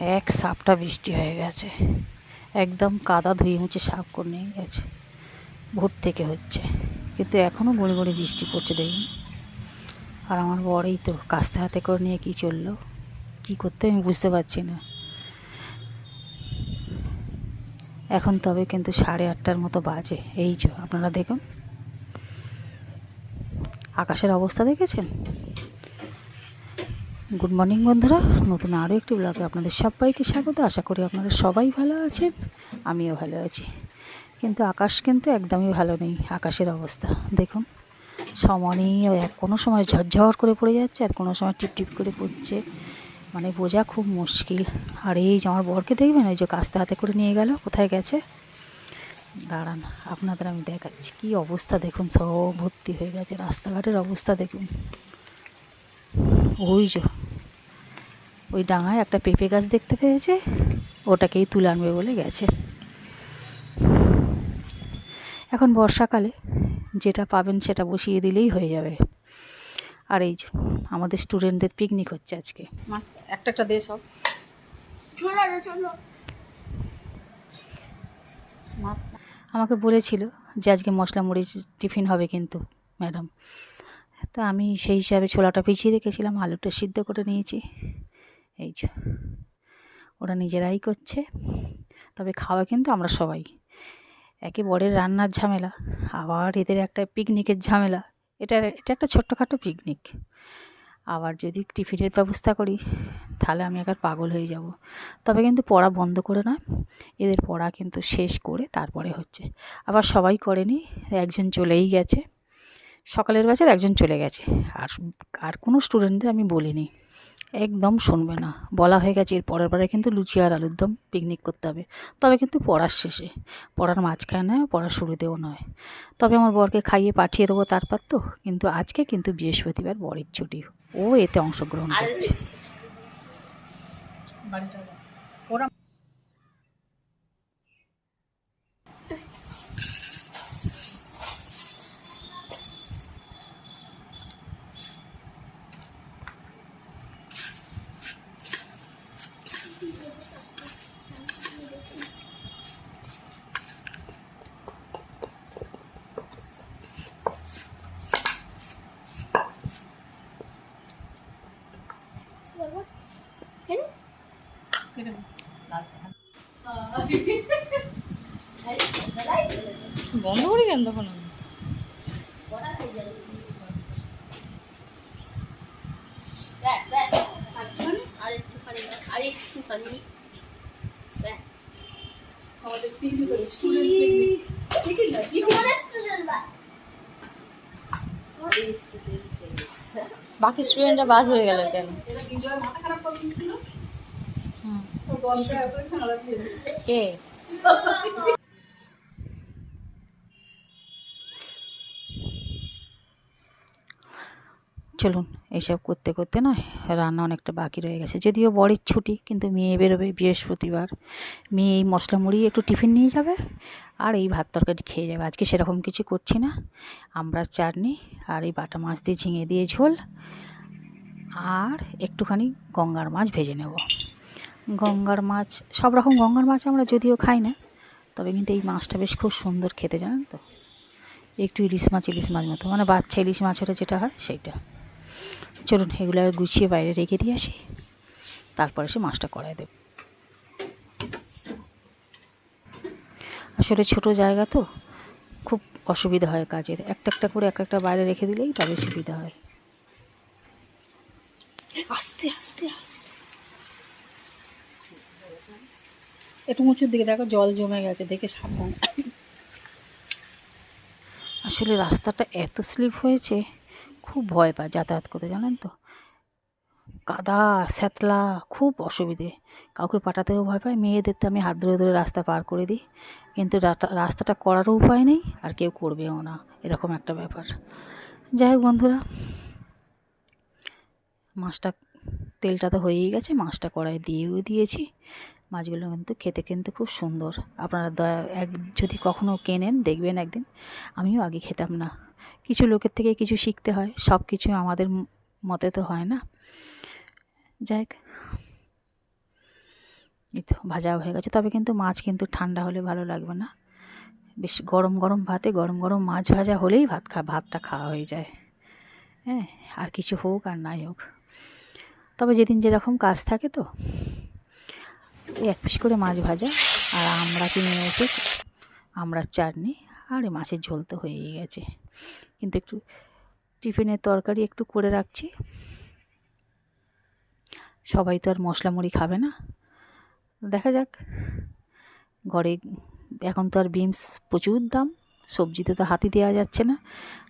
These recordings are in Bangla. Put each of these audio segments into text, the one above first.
এক সাপটা বৃষ্টি হয়ে গেছে। একদম কাদা ধুয়ে মুছে সাপ করে নিয়ে গেছে। ভোর থেকে হচ্ছে। কিন্তু এখনও গুঁড়ি গুঁড়ি বৃষ্টি পড়ছে দেখুন। আর আমার বড়ই তো কাস্তে হাতে করে নিয়ে কী চলল? কী করতে আমি বুঝতে পারছি না। এখন তবে কিন্তু সাড়ে আটটার মতো বাজে। এই যে, আপনারা দেখুন। আকাশের অবস্থা দেখেছেন? গুড মর্নিং বন্ধুরা। নতুন আরও একটি ব্লগে আপনাদের সবাইকে স্বাগত। আশা করি আপনারা সবাই ভালো আছেন। আমিও ভালো আছি। কিন্তু আকাশ কিন্তু একদমই ভালো নেই, আকাশের অবস্থা। দেখুন সমানই এক কোনো সময় ঝরঝর করে পড়ে যাচ্ছে, আর কোনো সময় টিপ টিপ করে পড়ছে। মানে বোঝা খুব মুশকিল। আর এই যে আমার বরকে দেখবেন, ওই যে কাস্তে হাতে করে নিয়ে গেল, কোথায় গেছে? দাঁড়ান, আপনাদের আমি দেখাচ্ছি কী অবস্থা। দেখুন, সব ভর্তি হয়ে গেছে, রাস্তাঘাটের অবস্থা দেখুন। ওই যে ওই ডাঙায় একটা পেঁপে গাছ দেখতে পেয়েছে। ওটাকেই তুলে আনবে বলে গেছে। এখন বর্ষাকালে যেটা পাবেন সেটা বসিয়ে দিলেই হয়ে যাবে। আর এই আমাদের স্টুডেন্টদের পিকনিক হচ্ছে আজকে। একটা একটা দে সব। আমাকে বলেছিল যে আজকে মশলা মুড়ি টিফিন হবে কিন্তু ম্যাডাম। তা আমি সেই হিসাবে ছোলাটা পিছিয়ে রেখেছিলাম আলুটা সিদ্ধ করে নিয়েছি। এই যে, ওরা নিজেরাই করছে। তবে খাওয়া কিন্তু আমরা সবাই। একে বরের রান্নার ঝামেলা, আবার এদের একটা পিকনিকের ঝামেলা। এটা এটা একটা ছোট্টখাটো পিকনিক আবার যদি টিফিনের ব্যবস্থা করি, তাহলে আমি একবার পাগল হয়ে যাব। তবে কিন্তু পড়া বন্ধ করে নয় এদের পড়া কিন্তু শেষ করে তারপরে হচ্ছে। আবার সবাই করেনি একজন চলেই গেছে। সকালের বাজার একজন চলে গেছে। আর আর কোনো স্টুডেন্টদের আমি বলিনি। একদম শুনবে না। বলা হয়ে গেছে এর পরের বারে কিন্তু লুচি আর আলুর দম পিকনিক করতে হবে। তবে কিন্তু পড়ার শেষে। পড়ার মাঝখানে পড়ার শুরুতেও নয়। তবে আমার বরকে খাইয়ে পাঠিয়ে দেবো তারপর তো। কিন্তু আজকে কিন্তু বৃহস্পতিবার বরের ছুটি। ও এতে অংশগ্রহণ করছে। বন্ধ করি কেন তখন? আমি বাকি স্টুডেন্টরা বাদ হয়ে গেল কেন। কে চলুন এইসব করতে করতে না রান্না অনেকটা বাকি রয়ে গেছে। যদিও বরের ছুটি, কিন্তু মেয়ে বেরোবে বৃহস্পতিবার। মেয়ে এই মশলা মুড়ি একটু টিফিন নিয়ে যাবে আর এই ভাত তরকারি খেয়ে যাবে। আজকে সেরকম কিছু করছি না। আমরা চাটনি আর এই বাটা মাছ দিয়ে ঝিঙে দিয়ে ঝোল আর একটুখানি গঙ্গার মাছ ভেজে নেব। গঙ্গার মাছ, সব রকম গঙ্গার মাছ আমরা যদিও খাই না, তবে কিন্তু এই মাছটা বেশ খুব সুন্দর খেতে, জানেন তো? একটু ইলিশ মাছ ইলিশ মাছ মতো। মানে বাচ্চা ইলিশ মাছ হলে যেটা হয় সেইটা। চলুন এগুলো গুছিয়ে বাইরে রেখে দিয়ে আসি। তারপরে সে মাছটা করাই দেব। আসলে ছোট জায়গা তো খুব অসুবিধা হয় কাজের। একটা একটা করে এক একটা বাইরে রেখে দিলেই তবে সুবিধা হয়। আস্তে আস্তে আস্তে। একটু উঁচুর দিকে দেখো জল জমে গেছে দেখে সাবধান। আসলে রাস্তাটা এত স্লিপ হয়েছে খুব ভয় পায় যাতায়াত করতে, জানেন তো? কাদা, স্যাতলা, খুব অসুবিধে। কাউকে পাঠাতেও ভয় পায়, মেয়েদের তো আমি হাত ধরে ধরে রাস্তা পার করে দিই। কিন্তু রাস্তাটা করারও উপায় নেই, আর কেউ করবেও না, এরকম একটা ব্যাপার। যাই হোক বন্ধুরা, মাছটা, তেলটা তো হয়েই গেছে, মাছটা কড়াই দিয়েও দিয়েছি। মাছগুলো কিন্তু খেতে কিন্তু খুব সুন্দর। আপনারা দয়া, এক, যদি কখনও কেনেন, দেখবেন একদিন। আমিও আগে খেতাম না। কিছু লোকের থেকে কিছু শিখতে হয় সব কিছু আমাদের মতে তো হয় না। যাই এই তো ভাজা হয়ে গেছে। তবে কিন্তু মাছ কিন্তু ঠান্ডা হলে ভালো লাগবে না। বেশ গরম গরম ভাতে গরম গরম মাছ ভাজা হলেই ভাত খা, ভাতটা খাওয়া হয়ে যায়। হ্যাঁ আর কিছু হোক আর নাই হোক। তবে যেদিন যেরকম কাজ থাকে তো। এক পিস করে মাছ ভাজা আর আমরা কিনে এনেছি আমড়ার চাটনি আর মাছের ঝোল তো হয়েই গেছে। কিন্তু একটু টিফিনের তরকারি একটু করে রাখছি। সবাই তো আর মশলা মুড়ি খাবে না। দেখা যাক। ঘরে এখন তো আর বিমস প্রচুর দাম। সবজিতে তো হাতি দেওয়া যাচ্ছে না।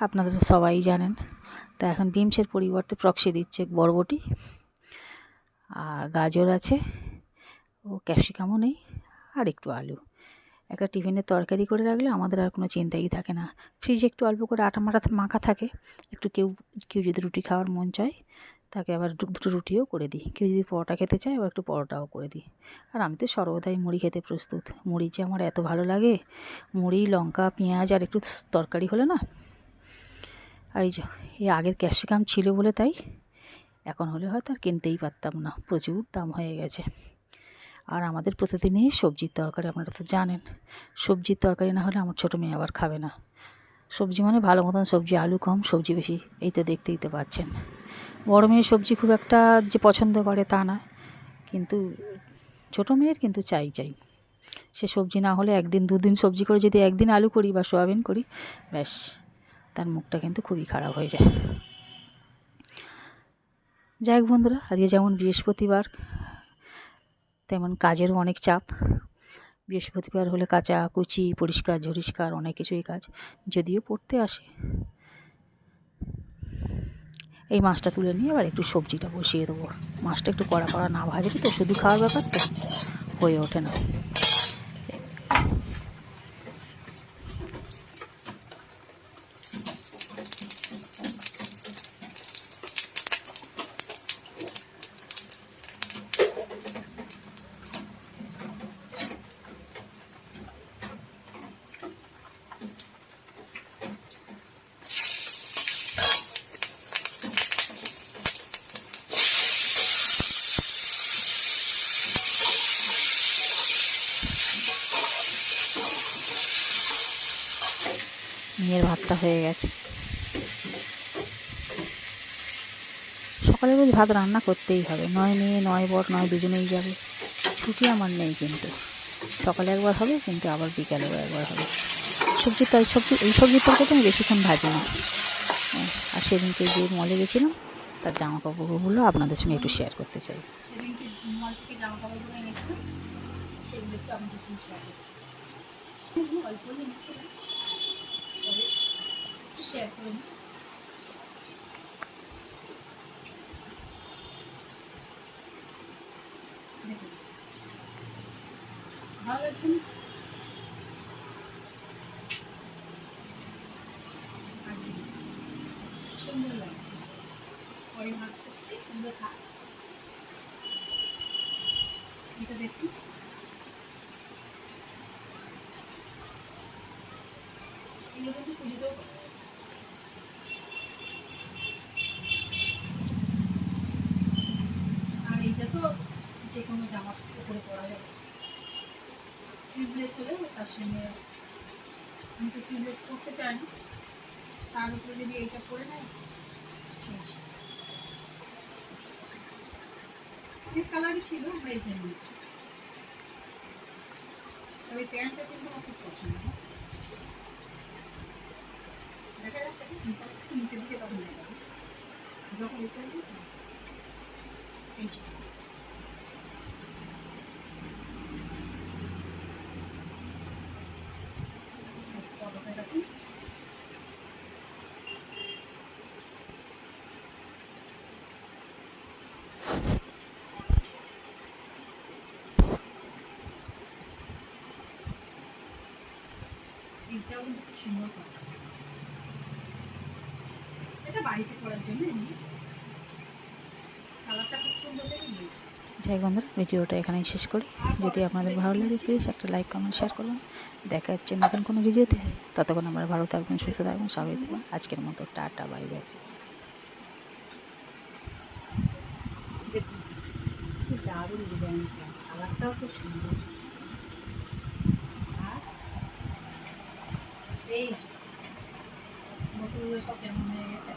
আপনারা তো সবাই জানেন। তা এখন বিমসের পরিবর্তে প্রক্সি দিচ্ছে বরবটি। আর গাজর আছে। ও ক্যাপসিকামও নেই, আর একটু আলু। একটা টিফিনের তরকারি করে রাখলে আমাদের আর কোনো চিন্তাই থাকে না। ফ্রিজে একটু অল্প করে আটা মাটা মাখা থাকে, একটু কেউ কেউ যদি রুটি খাওয়ার মন চায়, তাকে আবার দুটো রুটিও করে দিই। কেউ যদি পরোটা খেতে চায়, আবার একটু পরোটাও করে দিই। আর আমি তো সর্বদাই মুড়ি খেতে প্রস্তুত। মুড়ি যে আমার এত ভালো লাগে, মুড়ি, লঙ্কা, পেঁয়াজ আর একটু তরকারি হলে না, আর এই যে, এই আগের ক্যাপসিকাম ছিল বলে তাই, এখন হলে হয়তো আর কিনতেই পারতাম না। প্রচুর দাম হয়ে গেছে। আর আমাদের প্রতিদিনই সবজির তরকারি, আপনারা তো জানেন। সবজির তরকারি না হলে আমার ছোটো মেয়ে আবার খাবে না। সবজি মানে ভালো মতন সবজি, আলু কম, সবজি বেশি, এই তো দেখতেই তো পাচ্ছেন। বড় মেয়ে সবজি খুব একটা যে পছন্দ করে তা না, কিন্তু ছোটো মেয়ের কিন্তু চাই চাই। সে সবজি না হলে একদিন, দুদিন সবজি করে যদি একদিন আলু করি বা সোয়াবিন করি, ব্যাস, তার মুখটা কিন্তু খুবই খারাপ হয়ে যায়। যাই হোক বন্ধুরা, আজকে যেমন বৃহস্পতিবার তেমন কাজেরও অনেক চাপ। বৃহস্পতিবার হলে কাঁচা কুচি, পরিষ্কার ঝরিষ্কার অনেক কিছুই কাজ, যদিও পড়তে আসে। এই মাছটা তুলে নিয়ে আবার একটু সবজিটা বসিয়ে দেবো। মাছটা একটু কড়া কড়া না ভাজলে তো শুধু খাওয়ার ব্যাপার তো, হয়ে ওঠে না। মেয়ের ভাতটা হয়ে গেছে। সকালে রোজ ভাত রান্না করতেই হবে। নয় মেয়ে নয় বর নয় দুজনেই যাবে। ছুটি আমার নেই কিন্তু। সকালে একবার হবে কিন্তু আবার বিকালে একবার হবে। সবজি তাই সবজি এই সবজির তরকারি আমি বেশিক্ষণ ভাজি না। হ্যাঁ, আর সেদিনকে যে মলে গেছিলাম তার জামা কাপড়গুলো আপনাদের সঙ্গে একটু শেয়ার করতে চাই। সেগুলো সঙ্গে শেয়ার করছি। অল্প তবে একটু শেয়ার করে দেখুন। ভালো লাগছে সুন্দর লাগছে। পরে মাছ খাচ্ছি সুন্দর খা এটা দেখুন। এগুলো কিন্তু পুজোতেও আর এইটা তো যে কোনো জামার উপরে পরা যাবে স্লিভলেস হলে তার সঙ্গে আমি তো স্লিভলেস করতে চাই না। তার উপরে যদি এইটা পরে নেয় অনেক কালারই ছিল, আমরা এইটা নিয়েছি। তবে প্যান্টটা কিন্তু আমার খুব পছন্দ। দেখা যাচ্ছে কি একটু দিকে তখন যখন এটা এই কিন্তু সুন্দর এটা বাড়িতে করার জন্য এমনি কালারটা খুব সুন্দর দেখে নিয়েছি। যাই বন্ধুরা ভিডিওটা এখানেই শেষ করি। যদি আপনাদের ভালো লাগে প্লিজ একটা লাইক কমেন্ট শেয়ার করবেন। দেখা হচ্ছে নতুন কোনো ভিডিওতে। ততক্ষণ আমরা ভালো থাকবেন সুস্থ থাকবেন সবাই থাকবেন। আজকের মতো টাটা বাই বাই দারুণ ডিজাইনটা কালারটাও খুব সুন্দর। আর এই সব কেমন হয়ে গেছে?